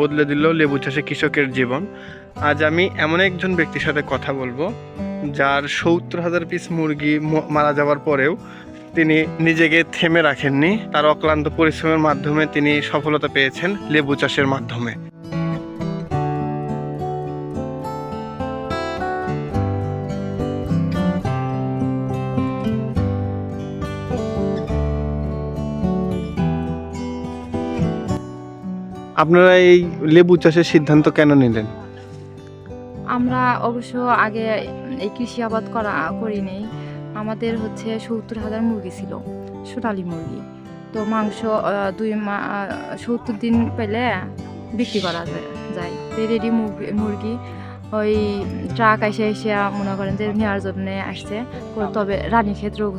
বদলে দিল লেবু চাষে কৃষকের জীবন। আজ আমি এমন একজন ব্যক্তির সাথে কথা বলব, যার সত্তর হাজার পিস মুরগি মারা যাওয়ার পরেও তিনি নিজেকে থেমে রাখেননি। তার অক্লান্ত পরিশ্রমের মাধ্যমে তিনি সফলতা পেয়েছেন লেবু চাষের মাধ্যমে। আপনারা এই লেবু চাষের সিদ্ধান্ত কেন নিলেন? আমরা অবশ্য আগে এই কৃষি আবাদ করা করিনি। আমাদের হচ্ছে সত্তর হাজার মুরগি ছিল, সোনালি মুরগি। তো মাংস দুই মা সত্তর দিন পেলে বিক্রি করা যায়- রেডি মুরগি। ওই ট্রাক এসে এসে মনে করেন যে নেওয়ার জন্য আসছে। তবে রানী ক্ষেত রোগ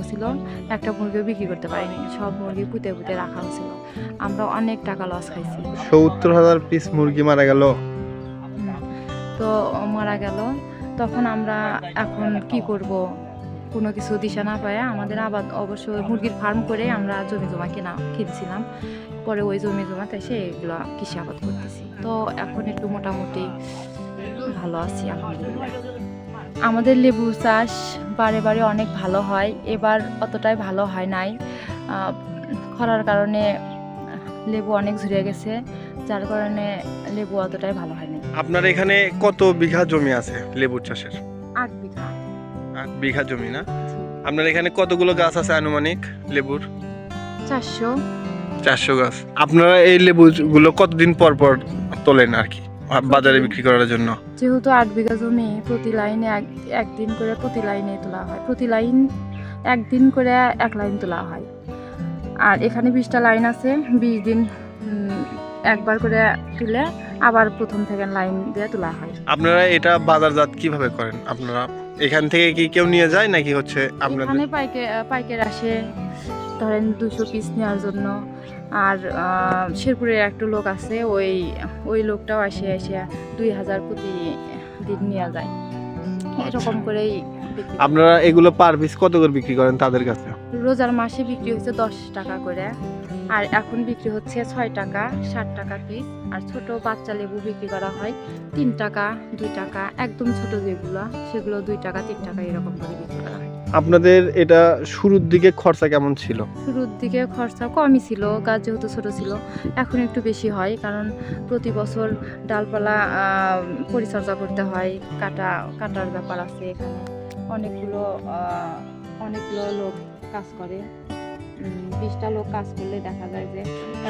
একটা মুরগিও বিক্রি করতে পারিনি সব মুরগি পুঁতে পুঁতে রাখা হয়েছিল। আমরা অনেক টাকা লস খাইছি। সত্তর হাজার পিস মুরগি মারা গেল। তো মারা গেল। তখন আমরা এখন কি করব? কোনো কিছু দিশা না পায় আমাদের আবাদ অবশ্য মুরগির ফার্ম করে আমরা জমি জমা কেনা কিনছিলাম। পরে ওই জমি জমাতে এসে এগুলো কৃষি আবাদ করতেছি। তো এখন একটু মোটামুটি ভালো আছি আলহামদুলিল্লাহ। আমাদের লেবু চাষ বারে বারে অনেক ভালো হয় এবার অতটাই ভালো হয় নাই। খরার কারণে লেবু অনেক ঝরে গেছে যার কারণে লেবু অতটাই ভালো হয়নি। আপনার এখানে কত বিঘা জমি আছে লেবু চাষের? আট বিঘা। আট বিঘা জমি না? আপনার এখানে কতগুলো গাছ আছে আনুমানিক লেবুর? চারশো। চারশো গাছ। আপনারা এই লেবুগুলো কতদিন পর পর তোলেন আর কি? বাজারে বিক্রি করার জন্য? যেহেতু আট বিঘা জমি প্রতি লাইনে এক একদিন করে প্রতি লাইনে তোলা হয়। প্রতি লাইন একদিন করে এক লাইন তোলা হয়। আর এখানে বিশটা লাইন আছে বিশ দিন একবার করে তুলে আবার প্রথম থেকে লাইন দিয়ে তোলা হয়। আপনারা এটা বাজারজাত কীভাবে করেন? আপনারা এখান থেকে কি কেউ নিয়ে যায় নাকি হচ্ছে আপনাদের? এখানে পাইকে পাইকার আসে ধরেন দুশো পিস নেওয়ার জন্য। আর শেরপুরের একটা লোক আছে ওই ওই লোকটাও আসে এসে দুই হাজার প্রতি দিন নেওয়া যায়। এরকম করেই আপনারা এগুলো পার পিস কত করে বিক্রি করেন তাদের কাছে? রোজার মাসে বিক্রি হচ্ছে দশ টাকা করে আর এখন বিক্রি হচ্ছে ছয় টাকা ষাট টাকা পিস আর ছোট বাচ্চা লেবু বিক্রি করা হয় তিন টাকা দুই টাকা একদম ছোট যেগুলো সেগুলো দুই টাকা তিন টাকা এরকম করে বিক্রি করা হয়। আপনাদের এটা শুরুর দিকে খরচা কেমন ছিল? শুরুর দিকে খরচা কমই ছিল, গাছ যেহেতু ছোট ছিল। এখন একটু বেশি হয়, কারণ প্রতি বছর ডালপালা পরিচর্যা করতে হয়, কাটা, কাটার ব্যাপার আছে। এখানে অনেকগুলো অনেকগুলো লোক কাজ করে। বিশটা লোক কাজ করলে দেখা যায় যে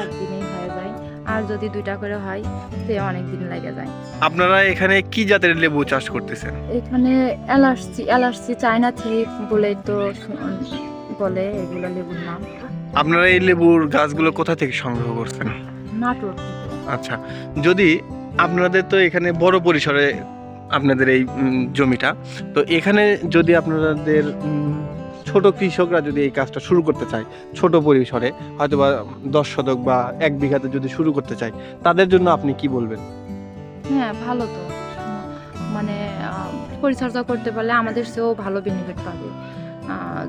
একদিনেই হয়ে যায়। আর যদি দুইটা করে হয় সে অনেক দিন লেগে যায়। আপনারা এখানে কি জাতের লেবু চাষ করতেছেন? এখানে এলার্জি এলার্জি চায়না থ্রি বলে তো বলে এগুলো লেবুর নাম। আপনারা এই লেবুর গাছগুলো কোথা থেকে সংগ্রহ করছেন? নাটোর। আচ্ছা যদি আপনাদের তো এখানে বড় পরিসরে আপনাদের এই জমিটা তো এখানে যদি আপনাদের ছোট কৃষকরা যদি এই কাজটা শুরু করতে চায় ছোট পরিসরে হয়তো বা দশ শতক বা এক বিঘাতে যদি শুরু করতে চায় তাদের জন্য আপনি কি বলবেন? হ্যাঁ ভালো তো। মানে পরিচর্যা করতে পারলে আমাদের সেও ভালো বেনিফিট পাবে।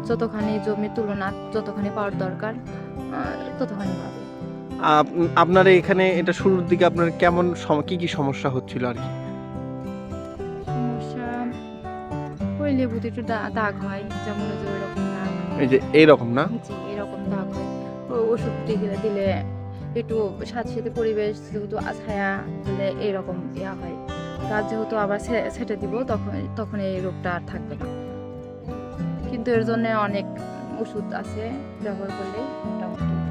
যতখানি জমির তুলনা যতখানি পাওয়ার দরকার ততখানি পাবে। আপ- আপনার এখানে এটা শুরুর দিকে আপনার কেমন কি কি সমস্যা হচ্ছিল আর কি? লেবুতে একটু দাগ হয় যেমন ওই যে ওইরকম দাগ এই যে এইরকম না? জি এরকম দাগ হয়। ওষুধ দিলে দিলে একটু সাথে সাথে পরিবেশ যেহেতু ছায়া দিলে এইরকম ইয়া হয়। গাছ যেহেতু আবার ছেটে দিব তখন তখন এই রোগটা আর থাকবে না। কিন্তু এর জন্য অনেক ওষুধ আছে ব্যবহার করলে মোটামুটি।